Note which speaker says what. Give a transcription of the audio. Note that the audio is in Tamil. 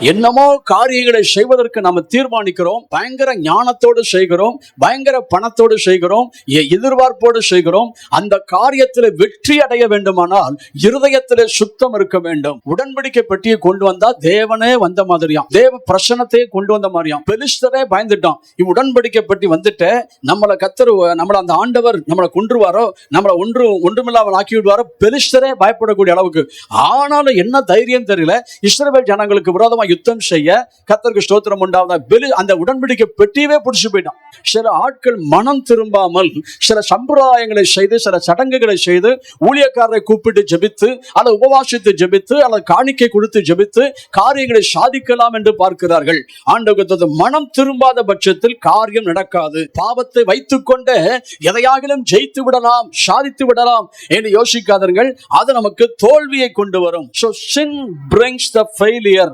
Speaker 1: என்னமோ காரியங்களை செய்வதற்கு நாம தீர்மானிக்கிறோம். பயங்கர ஞானத்தோடு செய்கிறோம். பயங்கர பணத்தோடு செய்கிறோம். எதிர்பார்ப்போடு செய்கிறோம். அந்த காரியத்தில் வெற்றி அடைய வேண்டுமானால் இருதயத்தில் சுத்தம் இருக்க வேண்டும். உடன்படிக்கை பெட்டியை கொண்டு வந்தா தேவனே வந்த மாதிரியாம். தேவ பிரசனத்தையே கொண்டு வந்த மாதிரியாம். பெலிஸ்தரே பயந்துட்டான் இவ் உடன்படிக்கை பெட்டி வந்துட்டு நம்மளை கத்தரு நம்மளை அந்த ஆண்டவர் நம்மளை கொன்றுவாரோ நம்மளை ஒன்று ஒன்றுமில்லாமல் ஆக்கி விடுவாரோ பெலிஸ்தரே பயப்படக்கூடிய அளவுக்கு. ஆனாலும் என்ன தைரியம் தெரியல? இஸ்ரேல் ஜனங்களுக்கு விரோதமா யுத்தம் செய்ய கத்தருக்கு ஸ்தோத்திரம் உண்டாவதா பெலி அந்த உடன்படிக்கை பெட்டியவே பிடிச்சு போயிட்டான். சில ஆட்கள் மனம் திரும்பாமல் சில சம்பிரதாயங்களை செய்து சில சடங்குகளை செய்து ஊழியக்காரரை கூப்பிட்டு ஜெபித்து அல்லது உபவாசித்து ஜபித்து அல்லது காணிக்கை கொடுத்து ஜெபித்து காரியங்களை சாதிக்கலாம் என்று பார்க்கிறார்கள். ஆண்டவர்கள் மனம் திரும்பாத பட்சத்தில் காரியம் நடக்காது. பாவத்தை வைத்துக்கொண்டே எதையாகிலும் ஜெயித்து விடலாம் சாதித்து விடலாம் என்று யோசிக்காதீர்கள். அது நமக்கு தோல்வியை கொண்டு வரும். So sin brings the failure